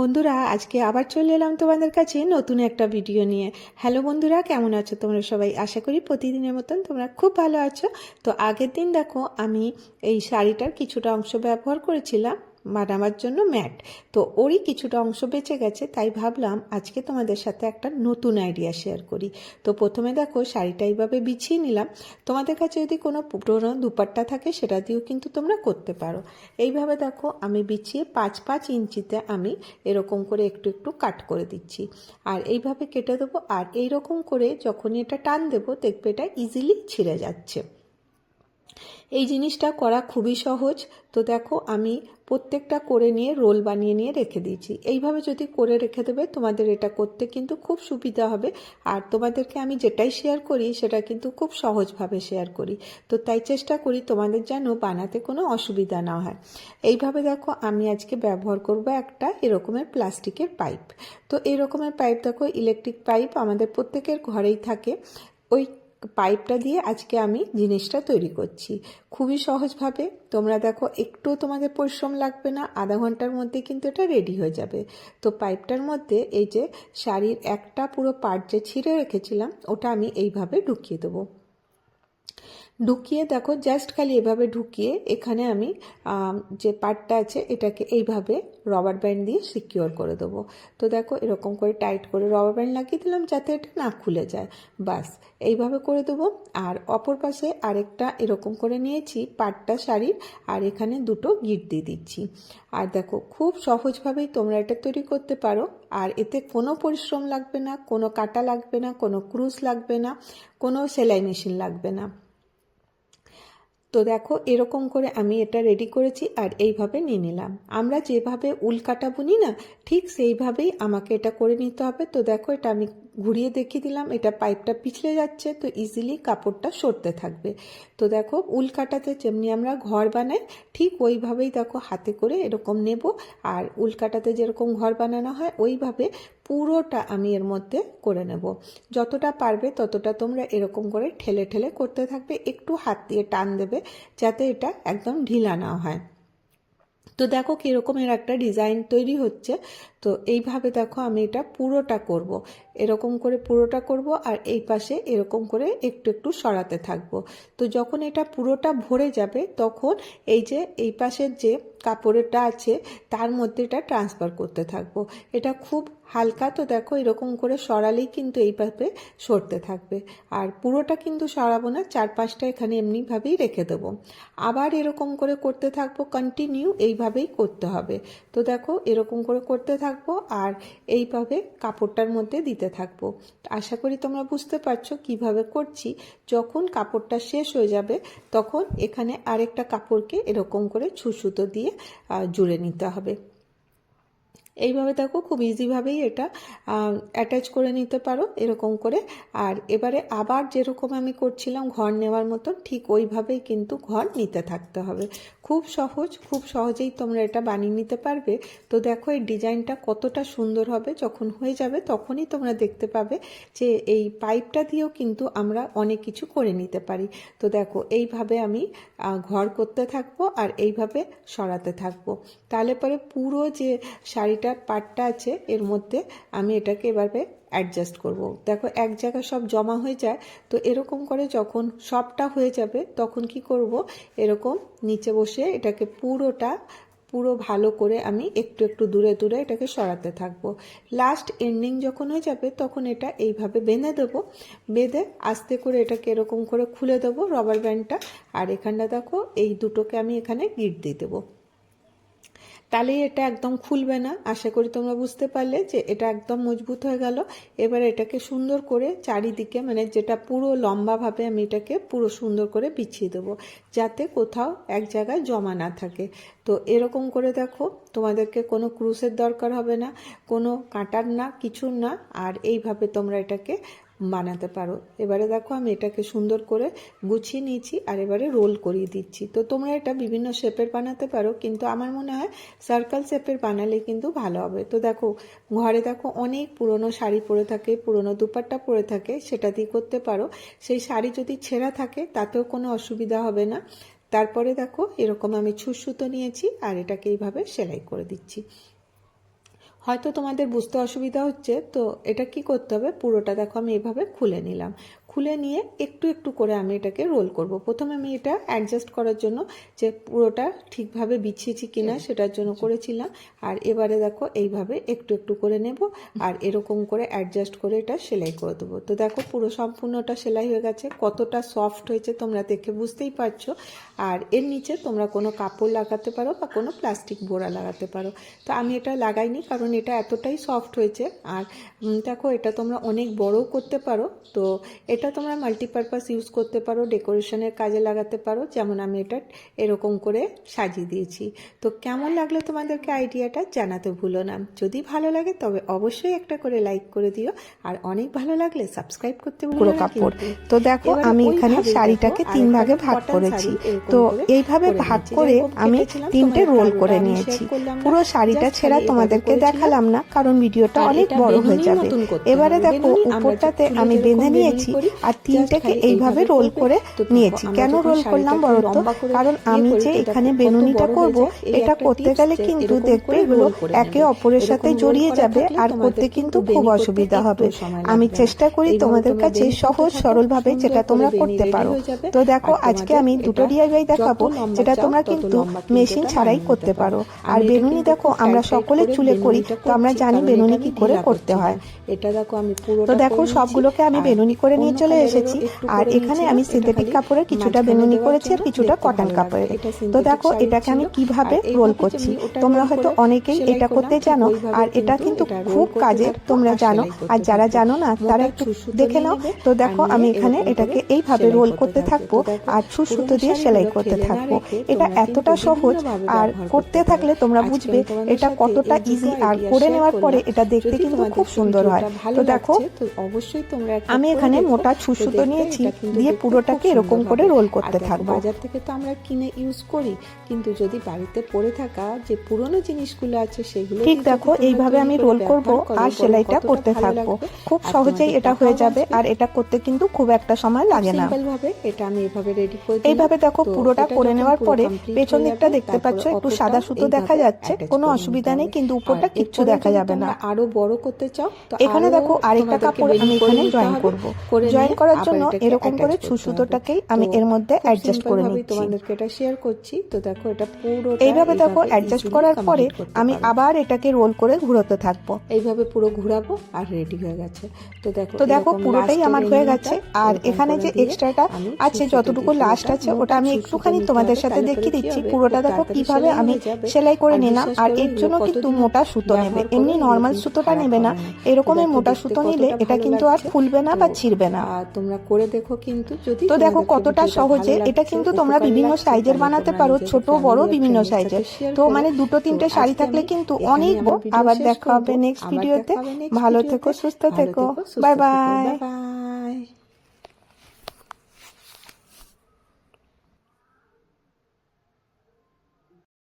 বন্ধুরা, আজকে আবার চলে এলাম তোমাদের কাছে নতুন একটা ভিডিও নিয়ে। হ্যালো বন্ধুরা, কেমন আছো তোমরা সবাই? আশা করি প্রতিদিনের মতন তোমরা খুব ভালো আছো। তো আগের দিন দেখো, আমি এই শাড়িটার কিছুটা অংশ ব্যবহার করেছিলাম। বানাবার জন্য ম্যাট। তো ওরই কিছুটা অংশ বেঁচে গেছে, তাই ভাবলাম আজকে তোমাদের সাথে একটা নতুন আইডিয়া শেয়ার করি। তো প্রথমে দেখো, শাড়িটা এইভাবে বিছিয়ে নিলাম। তোমাদের কাছে যদি কোনো পুরোনো দুপাট্টা থাকে, সেটা দিয়েও কিন্তু তোমরা করতে পারো। এইভাবে দেখো, আমি বিছিয়ে পাঁচ পাঁচ ইঞ্চিতে আমি এরকম করে একটু একটু কাট করে দিচ্ছি। আর এইভাবে কেটে দেবো, আর এইরকম করে যখনই এটা টান দেবো, দেখবে এটা ইজিলি ছিঁড়ে যাচ্ছে। এই জিনিসটা করা খুবই সহজ। তো দেখো, আমি প্রত্যেকটা করে নিয়ে রোল বানিয়ে নিয়ে রেখে দিয়েছি। এইভাবে যদি করে রেখে দেবে, তোমাদের এটা করতে কিন্তু খুব সুবিধা হবে। আর তোমাদেরকে আমি যেটাই শেয়ার করি, সেটা কিন্তু খুব সহজভাবে শেয়ার করি। তো তাই চেষ্টা করি তোমাদের যেন বানাতে কোনো অসুবিধা না হয়। এইভাবে দেখো, আমি আজকে ব্যবহার করব একটা এরকমের প্লাস্টিকের পাইপ। তো এরকমের পাইপ দেখো, ইলেকট্রিক পাইপ আমাদের প্রত্যেকের ঘরেই থাকে। ওই পাইপটা দিয়ে আজকে আমি জিনিসটা তৈরি করছি। খুবই সহজভাবে। তোমরা দেখো একটু তোমাদের পরিশ্রম লাগবে না, আধা ঘণ্টার মধ্যে কিন্তু এটা রেডি হয়ে যাবে। তো পাইপটার মধ্যে এই যে শাড়ির একটা পুরো পার্ট যে ছিঁড়ে রেখেছিলাম, ওটা আমি এইভাবে ঢুকিয়ে দেবো। ঢুকিয়ে দেখো জাস্ট খালি এভাবে ঢুকিয়ে এখানে আমি যে পার্টটা আছে, এটাকে এইভাবে রবার ব্যান্ড দিয়ে সিকিওর করে দেবো। তো দেখো, এরকম করে টাইট করে রবার ব্যান্ড লাগিয়ে দিলাম যাতে এটা না খুলে যায়। বাস এইভাবে করে দেবো। আর অপর পাশে আরেকটা এরকম করে নিয়েছি, পাটটা শাড়ির, আর এখানে দুটো গিট দিয়ে দিচ্ছি। আর দেখো, খুব সহজভাবেই তোমরা এটা তৈরি করতে পারো। আর এতে কোনো পরিশ্রম লাগবে না, কোনো কাটা লাগবে না, কোনো ক্রুজ লাগবে না, কোনো সেলাই মেশিন লাগবে না। তো দেখো, এরকম করে আমি এটা রেডি করেছি আর এইভাবে নিয়ে নিলাম। আমরা যেভাবে উল কাটা বুনি না, ঠিক সেইভাবেই আমাকে এটা করে নিতে হবে। তো দেখো, এটা আমি ঘুরিয়ে দেখিয়ে দিলাম, এটা পাইপটা পিছলে যাচ্ছে, তো ইজিলি কাপড়টা সরতে থাকবে। তো দেখো, উল কাটাতে যেমনি আমরা ঘর বানাই, ঠিক ওইভাবেই দেখো হাতে করে এরকম নেব। আর উল কাটাতে যেরকম ঘর বানানো হয়, ওইভাবে পুরোটা আমি এর মধ্যে করে নেব। যতটা পারবে ততটা তোমরা এরকম করে ঠেলে ঠেলে করতে থাকবে, একটু হাত দিয়ে টান দেবে, যাতে এটা একদম ঢিলা না হয়। তো দেখো কীরকমের একটা ডিজাইন তৈরি হচ্ছে, তো এইভাবে দেখো আমি এটা পুরোটা করব। এরকম করে পুরোটা করব আর এই পাশে এরকম করে একটু একটু সরাতে থাকব। তো যখন এটা পুরোটা ভরে যাবে, তখন এই যে, এই পাশের যে কাপড়েরটা আছে, তার মধ্যে এটা ট্রান্সফার করতে থাকব। এটা খুব হালকা তো দেখো, এরকম করে সরালেই কিন্তু এইভাবে সরতে থাকবে। আর পুরোটা কিন্তু সরাবো না চার পাঁচটা এখানে এমনিভাবেই রেখে দেবো। আবার এরকম করে করতে থাকব কন্টিনিউ এইভাবেই করতে হবে। তো দেখো, এরকম করে করতে থাকব আর এইভাবে কাপড়টার মধ্যে দিতে থাকব। আশা করি তোমরা বুঝতে পারছ কীভাবে করছি। যখন কাপড়টা শেষ হয়ে যাবে, তখন এখানে আরেকটা কাপড়কে এরকম করে ছুসুতো দিয়ে জুড়ে নিতে হবে। এইভাবে দেখো খুব ইজিভাবেই এটা অ্যাটাচ করে নিতে পারো এরকম করে। আর এবারে আবার যেরকম আমি করছিলাম ঘর নেওয়ার মতো ঠিক ওইভাবেই কিন্তু ঘর নিতে থাকতে হবে। খুব সহজ, খুব সহজেই তোমরা এটা বানিয়ে নিতে পারবে। তো দেখো এই ডিজাইনটা কতটা সুন্দর হবে, যখন হয়ে যাবে তখনই তোমরা দেখতে পাবে যে এই পাইপটা দিয়েও কিন্তু আমরা অনেক কিছু করে নিতে পারি। তো দেখো এইভাবে আমি ঘর করতে থাকব আর এইভাবে সরাতে থাকব। তাহলে পরে পুরো যে শাড়িটা যেটা পার্টটা আছে, এর মধ্যে আমি এটাকে এবারে অ্যাডজাস্ট করব। দেখো, এক জায়গায় সব জমা হয়ে যায়, তো এরকম করে যখন সবটা হয়ে যাবে, তখন কি করব? এরকম নিচে বসে এটাকে পুরোটা, পুরো ভালো করে আমি একটু একটু দূরে দূরে এটাকে সরাতে থাকব। লাস্ট এন্ডিং যখন হয়ে যাবে, তখন এটা এইভাবে বেঁধে দেবো। বেঁধে আস্তে করে এটাকে এরকম করে খুলে দেবো রবার ব্যান্ডটা আর এখানটা দেখো, এই দুটোকে আমি এখানে গিট দিয়ে দেবো। তাহলে এটা একদম খুলবে না। আশা করি তোমরা বুঝতে পারলে যে এটা একদম মজবুত হয়ে গেল। এবার এটাকে সুন্দর করে চারিদিকে মানে যেটা পুরো লম্বাভাবে আমি এটাকে পুরো সুন্দর করে বিছিয়ে দেবো, যাতে কোথাও এক জায়গায় জমা না থাকে। তো এরকম করে দেখো, তোমাদেরকে কোনো ক্রুশের দরকার হবে না, কোনো কাঁটার না, কিছুর না। আর এইভাবে তোমরা এটাকে বানাতে পারো। এবারে দেখো আমি এটাকে সুন্দর করে গুছিয়ে নিয়েছি আর এবারে রোল করিয়ে দিচ্ছি। তো তোমরা এটা বিভিন্ন শেপের বানাতে পারো, কিন্তু আমার মনে হয় সার্কেল শেপের বানালে কিন্তু ভালো হবে। তো দেখো, ঘরে দেখো অনেক পুরনো শাড়ি পরে থাকে, পুরনো দুপাট্টা পরে থাকে, সেটা দিয়ে করতে পারো। সেই শাড়ি যদি ছেঁড়া থাকে, তাতেও কোনো অসুবিধা হবে না। তারপরে দেখো এরকম আমি ছুসুতো নিয়েছি আর এটাকে এইভাবে সেলাই করে দিচ্ছি। হয়তো তোমাদের বুঝতে অসুবিধা হচ্ছে তো এটা কি করতে হবে? পুরোটা দেখো আমি এভাবে খুলে নিলাম। খুলে নিয়ে একটু একটু করে আমি এটাকে রোল করব। প্রথমে আমি এটা অ্যাডজাস্ট করার জন্য যে পুরোটা ঠিকভাবে বিছিয়েছি কিনা সেটার জন্য করেছিলাম। আর এবারে দেখো এইভাবে একটু একটু করে নেব আর এরকম করে অ্যাডজাস্ট করে এটা সেলাই করে দেবো। তো দেখো পুরো সম্পূর্ণটা সেলাই হয়ে গেছে। কতটা সফট হয়েছে তোমরা দেখে বুঝতেই পারছ। আর এর নিচে তোমরা কোনো কাপড় লাগাতে পারো বা কোনো প্লাস্টিক বোড়া লাগাতে পারো। তো আমি এটা লাগাইনি কারণ এটা এতটাই সফট হয়েছে। আর দেখো এটা তোমরা অনেক বড়ও করতে পারো। তো এটা তোমরা মাল্টিপারপাস ইউজ করতে পারো ডেকোরেশনের কাজে লাগাতে পারো। যেমন আমি এটা এরকম করে সাজিয়ে দিয়েছি। তো কেমন লাগল তোমাদেরকে আইডিয়াটা জানাতে ভুলো না। যদি ভালো লাগে তবে অবশ্যই একটা করে লাইক করে দিও। আর অনেক ভালো লাগলে সাবস্ক্রাইব করতে পুরো কাপড়। তো দেখো আমি এখানে শাড়িটাকে তিন ভাগে ভাগ করেছি। তো এইভাবে ভাগ করে আমি তিনটে রোল করে নিয়েছি। পুরো শাড়িটা ছেঁড়া তোমাদেরকে করেছিলাম। দেখালাম না কারণ ভিডিওটা অনেক বড় হয়ে যাবে। এবারে দেখো উপরটাতে আমি বেঁধে নিয়েছি আর তিনটাকে এইভাবে রোল করে নিয়েছি। কেন রোল করলাম শাড়িটাকে বলো তো? কারণ ইয়ে আমি যে এখানে বেনুনিটা করব এটা করতে গেলে কিন্তু দেখবে এগুলো একে অপরের সাথে জড়িয়ে যাবে আর করতে কিন্তু খুব অসুবিধা হবে। আমি চেষ্টা করি তোমাদের কাছে সহজ থাকো, সরল ভাবে যেটা তোমরা করতে পারো। তো দেখো আজকে আমি দুটো ডিআইওয়াই দেখাবো যেটা তোমরা কিন্তু মেশিন ছাড়াই করতে পারো। আর বেনুনি দেখো আমরা সকলে চুলে করি বেনুনিটা তো আমরা জানি বেনুনি কি করে করতে হয়। এটা দেখো আমি পুরোটা তো দেখো সবগুলোকে আমি বেনুনি করে নিয়ে চলে এসেছি। আর এখানে আমি এটা সিনথেটিক কাপড়ের কিছুটা বেনুনি করেছি আর কিছুটা কটন কাপড়ের। তো দেখো এটাকে আমি কীভাবে রোল করছি? তোমরা হয়তো অনেকেই এটা করতে জানো। আর এটা কিন্তু খুব কাজের তোমরা জানো। আর যারা জানো না তারা একটু দেখে নাও। তো দেখো আমি এখানে এটাকে এইভাবে রোল করতে থাকব। আর সুর সুতো দিয়ে সেলাই করতে থাকব এটা এতটা সহজ আর করতে থাকলে তোমরা বুঝবে এটা কতটা ইজি আর করে নেওয়ার পরে এটা দেখতে কিন্তু খুব সুন্দর হয়। তো দেখো অবশ্যই তোমরা আমি এখানে। মোটা ছুসুতো নিয়েছি দিয়ে পুরোটাকে এরকম করে রোল আর করতে থাকব। বাজার থেকে তো আমরা কিনে ইউজ করি কিন্তু যদি বাড়িতে পড়ে থাকা যে পুরনো জিনিসগুলো আছে সেগুলো ঠিক দেখো এইভাবে আমি রোল করব আর সেলাইটা করতে থাকব। খুব সহজেই এটা হয়ে যাবে আর এটা করতে কিন্তু খুব একটা সময় লাগে না। ভাবে এটা আমি এভাবে রেডি করে। এইভাবে দেখো পুরোটা করে নেওয়ার পরে পেছন দিকটা দেখতে পাচ্ছ একটু সাদা সুতো দেখা যাচ্ছে কোনো অসুবিধা নেই কিন্তু উপরটা কিচ্ছু দেখা যাবে না। আরও বড় করতে চাও এখানে দেখো আরেকটা কাপড় আমি এখানে জয়েন। করব। জয়েন করার জন্য এরকম করে করতে ছুসুতোটাকেই আমি এর মধ্যে অ্যাডজাস্ট করে নিচ্ছি। তোমাদেরকে এটা শেয়ার করছি। তো দেখো এটা পুরো এইভাবে দেখো অ্যাডজাস্ট করার পরে আমি আবার এটাকে রোল করে ঘুরোতে থাকব। এইভাবে পুরো ঘুরাবো আর রেডি হয়ে গেছে। তো দেখো তো দেখো পুরোটাই আমার হয়ে গেছে। আর এখানে যে এক্সট্রাটা আছে যতটুকু লাস্ট আছে ওটা আমি একটুখানি তোমাদের সাথে দেখিয়ে দিচ্ছি। পুরোটা দেখো কীভাবে আমি সেলাই করে নিলাম। আর এর জন্য কিন্তু মোটা সুতো নেবে। এমনি নর্মাল সুতোটা নেবে না। হবে এরকমের মোটা সুতো নিলে এটা কিন্তু আর ফুলবে না বা ছিঁড়বে না। তোমরা করে দেখো কিন্তু যদি তো দেখো কতটা সহজে। এটা কিন্তু তোমরা বিভিন্ন সাইজের বানাতে পারো ছোট বড় বিভিন্ন সাইজের তো মানে দুটো তিনটে শাড়ি থাকলে কিন্তু অনেক আবার দেখা হবে নেক্সট ভিডিওতে ভালো থেকো সুস্থ থেকো। Bye bye.